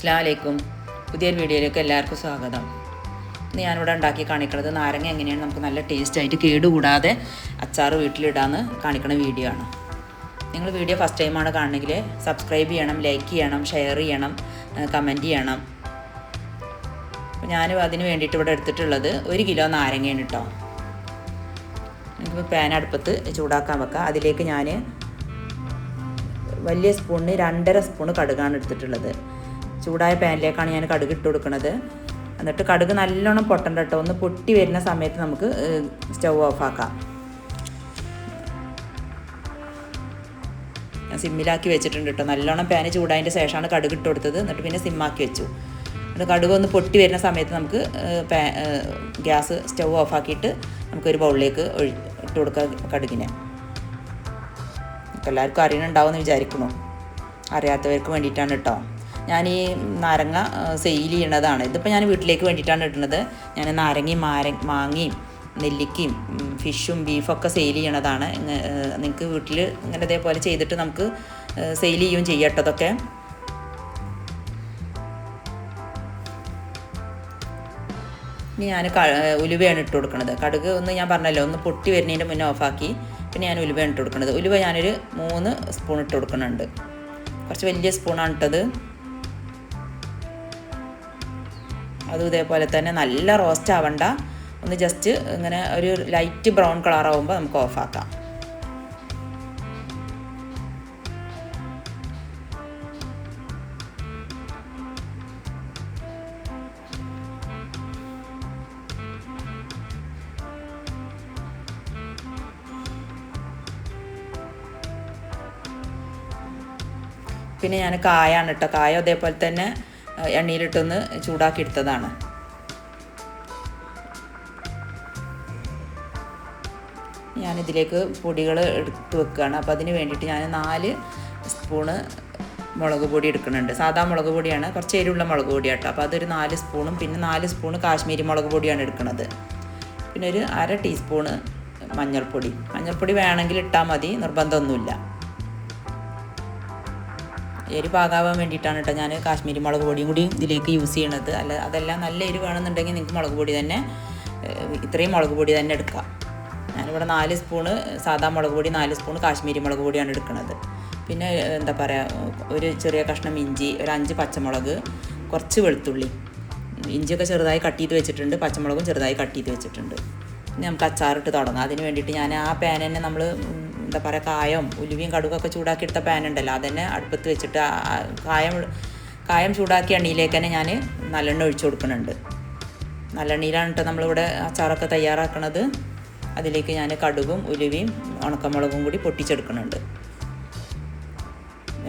അസ്ലാമലൈക്കും പുതിയൊരു വീഡിയോയിലേക്ക് എല്ലാവർക്കും സ്വാഗതം. ഇന്ന് ഞാനിവിടെ ഉണ്ടാക്കി കാണിക്കുന്നത് നാരങ്ങ എങ്ങനെയാണ് നമുക്ക് നല്ല ടേസ്റ്റ് ആയിട്ട് കേടുകൂടാതെ അച്ചാർ വീട്ടിലിടാന്ന് കാണിക്കുന്ന വീഡിയോ ആണ്. നിങ്ങൾ വീഡിയോ ഫസ്റ്റ് ടൈമാണ് കാണണമെങ്കിൽ സബ്സ്ക്രൈബ് ചെയ്യണം ലൈക്ക് ചെയ്യണം ഷെയർ ചെയ്യണം കമന്റ് ചെയ്യണം. ഞാൻ അതിന് വേണ്ടിയിട്ട് ഇവിടെ എടുത്തിട്ടുള്ളത് ഒരു കിലോ നാരങ്ങയാണ് കേട്ടോ നമുക്ക് പാൻ അടുപ്പത്ത് ചൂടാക്കാൻ വെക്കാം. അതിലേക്ക് ഞാൻ വലിയ സ്പൂണിന് രണ്ടര സ്പൂണ് കടുകാണ് എടുത്തിട്ടുള്ളത്. ചൂടായ പാനിലേക്കാണ് ഞാൻ കടുക് ഇട്ട് കൊടുക്കുന്നത് എന്നിട്ട് കടുക് നല്ലോണം പൊട്ടണ്ട കേട്ടോ ഒന്ന് പൊട്ടി വരുന്ന സമയത്ത് നമുക്ക് സ്റ്റൗ ഓഫാക്കാം സിമ്മിലാക്കി വെച്ചിട്ടുണ്ട് കേട്ടോ നല്ലോണം പാന് ചൂടായതിന്റെ ശേഷമാണ് കടുക് ഇട്ട് കൊടുത്തത്. എന്നിട്ട് പിന്നെ സിമ്മാക്കി വെച്ചു. എന്നിട്ട് കടുക് ഒന്ന് പൊട്ടി വരുന്ന സമയത്ത് നമുക്ക് ഗ്യാസ് സ്റ്റൗ ഓഫാക്കിയിട്ട് നമുക്കൊരു ബൗളിലേക്ക് ഒഴി ഇട്ട് കൊടുക്കാം കടുകിനെ. എല്ലാവർക്കും അറിയണുണ്ടാവും എന്ന് വിചാരിക്കണു. അറിയാത്തവർക്ക് വേണ്ടിയിട്ടാണ് കേട്ടോ ഞാൻ ഈ നാരങ്ങ സെയിൽ ചെയ്യണതാണ്. ഇതിപ്പോൾ ഞാൻ വീട്ടിലേക്ക് വേണ്ടിയിട്ടാണ് ഇടുന്നത്. ഞാൻ നാരങ്ങയും മാര മാങ്ങയും നെല്ലിക്കയും ഫിഷും ബീഫൊക്കെ സെയിൽ ചെയ്യണതാണ്. നിങ്ങൾക്ക് വീട്ടിൽ ഇങ്ങനെ ഇതേപോലെ ചെയ്തിട്ട് നമുക്ക് സെയിൽ ചെയ്യുകയും ചെയ്യട്ടതൊക്കെ ഇനി ഞാൻ ഉലുവയാണ് ഇട്ട് കൊടുക്കുന്നത് കടുക് ഒന്ന് ഞാൻ പറഞ്ഞല്ലോ ഒന്ന് പൊട്ടി വരുന്നതിന്റെ മുന്നേ ഓഫാക്കി. പിന്നെ ഞാൻ ഉലുവയാണ് ഇട്ട് കൊടുക്കുന്നത് ഉലുവ ഞാനൊരു മൂന്ന് സ്പൂൺ ഇട്ട് കൊടുക്കുന്നുണ്ട് കുറച്ച് വലിയ സ്പൂണാണ് ഇട്ടത്. അതും ഇതേപോലെ തന്നെ നല്ല റോസ്റ്റ് ആവണ്ട. ഒന്ന് ജസ്റ്റ് ഇങ്ങനെ ഒരു ലൈറ്റ് ബ്രൗൺ കളർ ആവുമ്പോൾ നമുക്ക് ഓഫാക്കാം പിന്നെ ഞാൻ കായാണ് കേട്ടോ കായ അതേപോലെ തന്നെ എണ്ണയിലിട്ടൊന്ന് ചൂടാക്കി എടുത്തതാണ് ഞാനിതിലേക്ക് പൊടികൾ എടുത്ത് വെക്കുകയാണ്. അപ്പോൾ അതിന് വേണ്ടിയിട്ട് ഞാൻ നാല് സ്പൂണ് മുളക് പൊടി എടുക്കുന്നുണ്ട്. സാധാ മുളക് പൊടിയാണ് കുറച്ച് എരിവുള്ള മുളക് പൊടി കേട്ടോ അപ്പോൾ അതൊരു നാല് സ്പൂണും പിന്നെ നാല് സ്പൂണ് കാശ്മീരി മുളക് പൊടിയാണ് എടുക്കുന്നത്. പിന്നെ ഒരു അര ടീസ്പൂണ് മഞ്ഞൾപ്പൊടി. മഞ്ഞൾപ്പൊടി വേണമെങ്കിൽ ഇട്ടാൽ മതി നിർബന്ധമൊന്നുമില്ല. എരി പാകാവാൻ വേണ്ടിയിട്ടാണ് കേട്ടോ ഞാൻ കാശ്മീരി മുളക് പൊടിയും കൂടി ഇതിലേക്ക് യൂസ് ചെയ്യണത്. അല്ല അതെല്ലാം നല്ല എരി വേണമെന്നുണ്ടെങ്കിൽ നിങ്ങൾക്ക് മുളക് പൊടി തന്നെ ഇത്രയും മുളക് പൊടി തന്നെ എടുക്കാം. ഞാനിവിടെ നാല് സ്പൂണ് സാധാ മുളക് പൊടി നാല് സ്പൂൺ കാശ്മീരി മുളക് പൊടിയാണ് എടുക്കുന്നത് പിന്നെ എന്താ പറയുക ഒരു ചെറിയ കഷ്ണം ഇഞ്ചി ഒരു അഞ്ച് പച്ചമുളക് കുറച്ച് വെളുത്തുള്ളി. ഇഞ്ചിയൊക്കെ ചെറുതായി കട്ട് ചെയ്ത് വെച്ചിട്ടുണ്ട് പച്ചമുളകും ചെറുതായി കട്ട് ചെയ്ത് വെച്ചിട്ടുണ്ട്. പിന്നെ നമുക്ക് അച്ചാറിട്ട് തുടങ്ങാം. അതിന് വേണ്ടിയിട്ട് ഞാൻ ആ പാൻ തന്നെ നമ്മൾ എന്താ പറയുക കായം ഉലുവയും കടുകൊക്കെ ചൂടാക്കി എടുത്ത പാൻ ഉണ്ടല്ലോ അതന്നെ അടുപ്പത്ത് വെച്ചിട്ട് കായം കായം ചൂടാക്കിയ എണ്ണയിലേക്ക് തന്നെ ഞാൻ നല്ലെണ്ണ ഒഴിച്ചു കൊടുക്കുന്നുണ്ട്. നല്ലെണ്ണയിലാണ് കേട്ടോ നമ്മളിവിടെ അച്ചാറൊക്കെ തയ്യാറാക്കുന്നത് അതിലേക്ക് ഞാൻ കടുകും ഉലുവയും ഉണക്കമുളകും കൂടി പൊട്ടിച്ചെടുക്കുന്നുണ്ട്.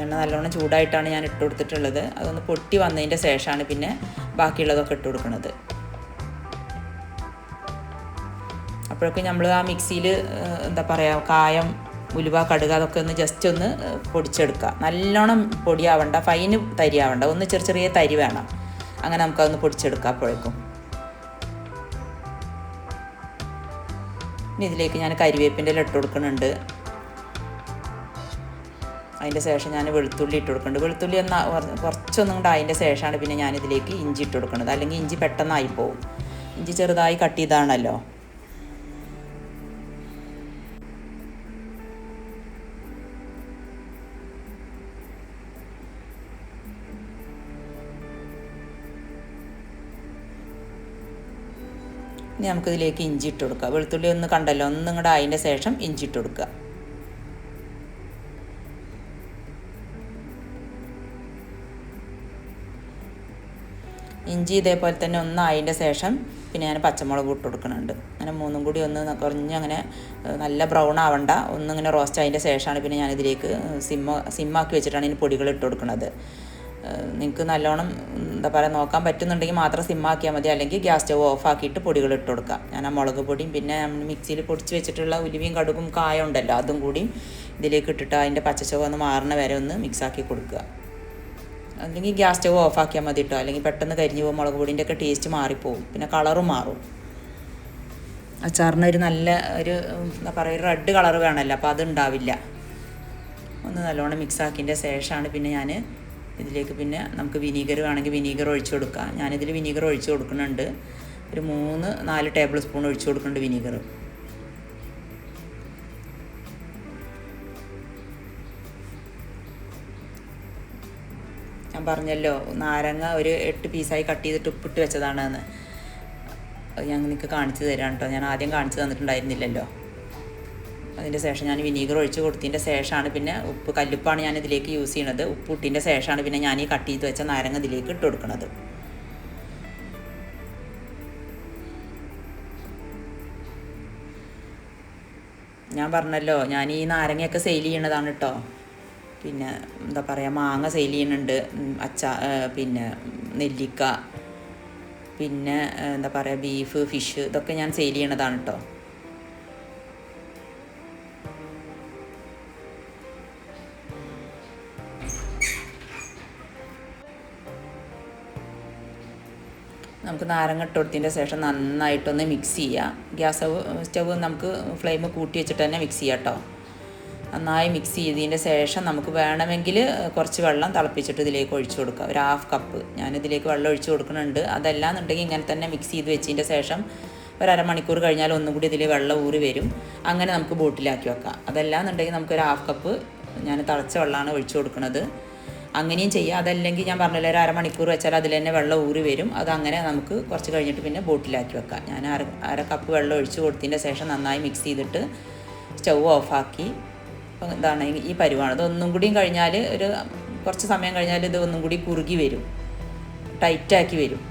എണ്ണ നല്ലോണം ചൂടായിട്ടാണ് ഞാൻ ഇട്ട് കൊടുത്തിട്ടുള്ളത്. അതൊന്ന് പൊട്ടി വന്നതിന്റെ ശേഷമാണ് പിന്നെ ബാക്കിയുള്ളതൊക്കെ ഇട്ട് കൊടുക്കുന്നത് അപ്പോഴൊക്കെ നമ്മൾ ആ മിക്സിയിൽ എന്താ പറയുക കായം ഉലുവ കടുക അതൊക്കെ ഒന്ന് ജസ്റ്റ് ഒന്ന് പൊടിച്ചെടുക്കുക. നല്ലോണം പൊടിയാവണ്ട ഫൈന് തരിയാവണ്ട. ഒന്ന് ചെറിയ ചെറിയ തരി വേണം. അങ്ങനെ നമുക്കതൊന്ന് പൊടിച്ചെടുക്കാം അപ്പോഴേക്കും. ഇനി ഇതിലേക്ക് ഞാൻ കരിവേപ്പിന്റെ ഇട്ട് കൊടുക്കുന്നുണ്ട്. അതിന്റെ ശേഷം ഞാൻ വെളുത്തുള്ളി ഇട്ട് കൊടുക്കുന്നുണ്ട്. വെളുത്തുള്ളി ഒന്ന് കുറച്ചൊന്നും കൂടെ അതിന്റെ ശേഷമാണ് പിന്നെ ഞാനിതിലേക്ക് ഇഞ്ചി ഇട്ട് കൊടുക്കുന്നത്. അല്ലെങ്കിൽ ഇഞ്ചി പെട്ടെന്നായി പോകും ഇഞ്ചി ചെറുതായി കട്ട് ചെയ്താണല്ലോ. ഇനി നമുക്കിതിലേക്ക് ഇഞ്ചി ഇട്ട് കൊടുക്കുക വെളുത്തുള്ളി ഒന്ന് കണ്ടല്ലോ ഒന്നും കൂടെ അതിന്റെ ശേഷം ഇഞ്ചി ഇട്ട് കൊടുക്കുക. ഇഞ്ചി ഇതേപോലെ തന്നെ ഒന്ന് അതിന്റെ ശേഷം പിന്നെ ഞാൻ പച്ചമുളക് ഇട്ട് കൊടുക്കുന്നുണ്ട്. അങ്ങനെ മൂന്നും കൂടി ഒന്ന് കുറഞ്ഞ് അങ്ങനെ നല്ല ബ്രൗൺ ആവണ്ട. ഒന്നിങ്ങനെ റോസ്റ്റ് അതിന്റെ ശേഷമാണ് പിന്നെ ഞാനിതിലേക്ക് സിമ്മ സിമ്മാക്കി വെച്ചിട്ടാണ് ഇതിന് പൊടികൾ ഇട്ട് കൊടുക്കുന്നത്. നിങ്ങൾക്ക് നല്ലോണം എന്താ പറയുക നോക്കാൻ പറ്റുന്നുണ്ടെങ്കിൽ മാത്രം സിമ്മാക്കിയാൽ മതി. അല്ലെങ്കിൽ ഗ്യാസ് സ്റ്റവ് ഓഫ് ആക്കിയിട്ട് പൊടികൾ ഇട്ട് കൊടുക്കുക. ഞാൻ ആ മുളക് പൊടിയും പിന്നെ നമ്മൾ മിക്സിയിൽ പൊടിച്ച് വെച്ചിട്ടുള്ള ഉലുവയും കടുകും കായ ഉണ്ടല്ലോ അതും കൂടി ഇതിലേക്ക് ഇട്ടിട്ട് അതിന്റെ പച്ചച്ചവ് ഒന്ന് മാറണ വരെ ഒന്ന് മിക്സാക്കി കൊടുക്കുക. അല്ലെങ്കിൽ ഗ്യാസ് സ്റ്റവ് ഓഫ് ആക്കിയാൽ മതി കേട്ടോ അല്ലെങ്കിൽ പെട്ടെന്ന് കരിഞ്ഞു പോകും മുളക് പൊടിന്റെ ഒക്കെ ടേസ്റ്റ് മാറിപ്പോവും. പിന്നെ കളറും മാറും. അച്ചാറിന് ഒരു നല്ല ഒരു എന്താ പറയുക റെഡ് കളർ വേണമല്ലോ അപ്പോൾ അതുണ്ടാവില്ല ഒന്ന് നല്ലോണം മിക്സ് ആക്കിയതിന്റെ ശേഷമാണ് പിന്നെ ഞാൻ ഇതിലേക്ക് പിന്നെ നമുക്ക് വിനീഗർ വേണമെങ്കിൽ വിനീഗർ ഒഴിച്ചു കൊടുക്കാം. ഞാനിതിൽ വിനീഗർ ഒഴിച്ചു കൊടുക്കുന്നുണ്ട്. ഒരു മൂന്ന് നാല് ടേബിൾ സ്പൂൺ ഒഴിച്ചു കൊടുക്കുന്നുണ്ട് വിനീഗർ. ഞാൻ പറഞ്ഞല്ലോ നാരങ്ങ ഒരു എട്ട് പീസായി കട്ട് ചെയ്തിട്ട് ഉപ്പിട്ട് വെച്ചതാണെന്ന്. ഞാൻ നിങ്ങൾക്ക് കാണിച്ചു തരാം കേട്ടോ. ഞാൻ ആദ്യം കാണിച്ചു തന്നിട്ടുണ്ടായിരുന്നില്ലല്ലോ. അതിന്റെ ശേഷം ഞാൻ വിനീഗർ ഒഴിച്ച് കൊടുത്തതിന്റെ ശേഷമാണ് പിന്നെ ഉപ്പ് കല്ലുപ്പാണ് ഞാൻ ഇതിലേക്ക് യൂസ് ചെയ്യണത്. ഉപ്പ് ഇട്ടിന്റെ ശേഷമാണ് പിന്നെ ഞാൻ ഈ കട്ട് ചെയ്ത് വെച്ച നാരങ്ങ ഇതിലേക്ക് ഇട്ട് കൊടുക്കുന്നത് ഞാൻ പറഞ്ഞല്ലോ ഞാൻ ഈ നാരങ്ങയൊക്കെ സെയിൽ ചെയ്യണതാണ് കേട്ടോ പിന്നെ എന്താ പറയുക മാങ്ങ സെയിൽ ചെയ്യുന്നുണ്ട് അച്ച പിന്നെ നെല്ലിക്ക പിന്നെ എന്താ പറയുക ബീഫ് ഫിഷ് ഇതൊക്കെ ഞാൻ സെയിൽ ചെയ്യണതാണ് കേട്ടോ നമുക്ക് നാരങ്ങ ഇട്ട് കൊടുത്തതിന്റെ ശേഷം നന്നായിട്ടൊന്ന് മിക്സ് ചെയ്യുക ഗ്യാസ് സ്റ്റവ് നമുക്ക് ഫ്ലെയിം കൂട്ടി വെച്ചിട്ട് തന്നെ മിക്സ് ചെയ്യാം കേട്ടോ നന്നായി മിക്സ് ചെയ്തതിന്റെ ശേഷം നമുക്ക് വേണമെങ്കിൽ കുറച്ച് വെള്ളം തിളപ്പിച്ചിട്ട് ഇതിലേക്ക് ഒഴിച്ചു കൊടുക്കുക ഒരു ഹാഫ് കപ്പ് ഞാനിതിലേക്ക് വെള്ളം ഒഴിച്ചു കൊടുക്കുന്നുണ്ട്. അതല്ല എന്നുണ്ടെങ്കിൽ ഇങ്ങനെ തന്നെ മിക്സ് ചെയ്ത് വെച്ചതിന്റെ ശേഷം ഒരു അരമണിക്കൂർ കഴിഞ്ഞാൽ ഒന്നും കൂടി ഇതിൽ വെള്ളം ഊറി വരും. അങ്ങനെ നമുക്ക് ബോട്ടിലാക്കി വെക്കാം. അതല്ല എന്നുണ്ടെങ്കിൽ നമുക്കൊരു ഹാഫ് കപ്പ് ഞാൻ തിളച്ച വെള്ളമാണ് ഒഴിച്ചു കൊടുക്കുന്നത്. അങ്ങനെയും ചെയ്യാം. അതല്ലെങ്കിൽ ഞാൻ പറഞ്ഞില്ല ഒരു അരമണിക്കൂർ വെച്ചാൽ അതിൽ തന്നെ വെള്ളം ഊറി വരും. അത് അങ്ങനെ നമുക്ക് കുറച്ച് കഴിഞ്ഞിട്ട് പിന്നെ ബോട്ടിലാക്കി വെക്കാം. ഞാൻ അര അര കപ്പ് വെള്ളം ഒഴിച്ച് കൊടുത്തതിന്റെ ശേഷം നന്നായി മിക്സ് ചെയ്തിട്ട് സ്റ്റൗ ഓഫാക്കി. അപ്പോൾ എന്താണ് ഈ പരുവാണ് ഇതൊന്നും കൂടിയും കഴിഞ്ഞാൽ ഒരു കുറച്ച് സമയം കഴിഞ്ഞാൽ ഇത് ഒന്നും കൂടി കുറുകി വരും. ടൈറ്റാക്കി വരും.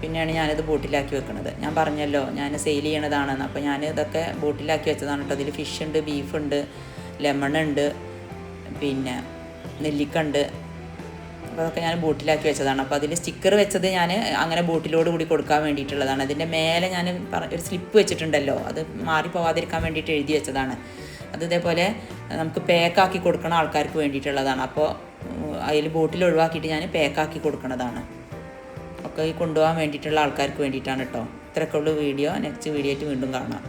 പിന്നെയാണ് ഞാനിത് ബോട്ടിലാക്കി വെക്കുന്നത് ഞാൻ പറഞ്ഞല്ലോ ഞാൻ സെയിൽ ചെയ്യണതാണെന്ന്. അപ്പോൾ ഞാൻ ഇതൊക്കെ ബോട്ടിലാക്കി വെച്ചതാണ് കേട്ടോ. അതിൽ ഫിഷ് ഉണ്ട് ബീഫ് ഉണ്ട് ലെമൺ ഉണ്ട്. പിന്നെ നെല്ലിക്കണ്ട്. അപ്പോൾ അതൊക്കെ ഞാൻ ബോട്ടിലാക്കി വെച്ചതാണ്. അപ്പോൾ അതിൽ സ്റ്റിക്കർ വെച്ചത് ഞാൻ അങ്ങനെ ബോട്ടിലോട് കൂടി കൊടുക്കാൻ വേണ്ടിയിട്ടുള്ളതാണ്. അതിന്റെ മേലെ ഞാൻ ഒരു സ്ലിപ്പ് വെച്ചിട്ടുണ്ടല്ലോ. അത് മാറിപ്പോവാതിരിക്കാൻ വേണ്ടിയിട്ട് എഴുതി വെച്ചതാണ്. അത് ഇതേപോലെ നമുക്ക് പാക്കാക്കി കൊടുക്കണ ആൾക്കാർക്ക് വേണ്ടിയിട്ടുള്ളതാണ്. അപ്പോൾ അതിൽ ബോട്ടിൽ ഒഴിവാക്കിയിട്ട് ഞാൻ പാക്കാക്കി കൊടുക്കണതാണ്. ഒക്കെ കൊണ്ടുപോകാൻ വേണ്ടിയിട്ടുള്ള ആൾക്കാർക്ക് വേണ്ടിയിട്ടാണ് കേട്ടോ ഇത്രയൊക്കെ ഉള്ളൂ വീഡിയോ. നെക്സ്റ്റ് വീഡിയോ ആയിട്ട് വീണ്ടും കാണാം.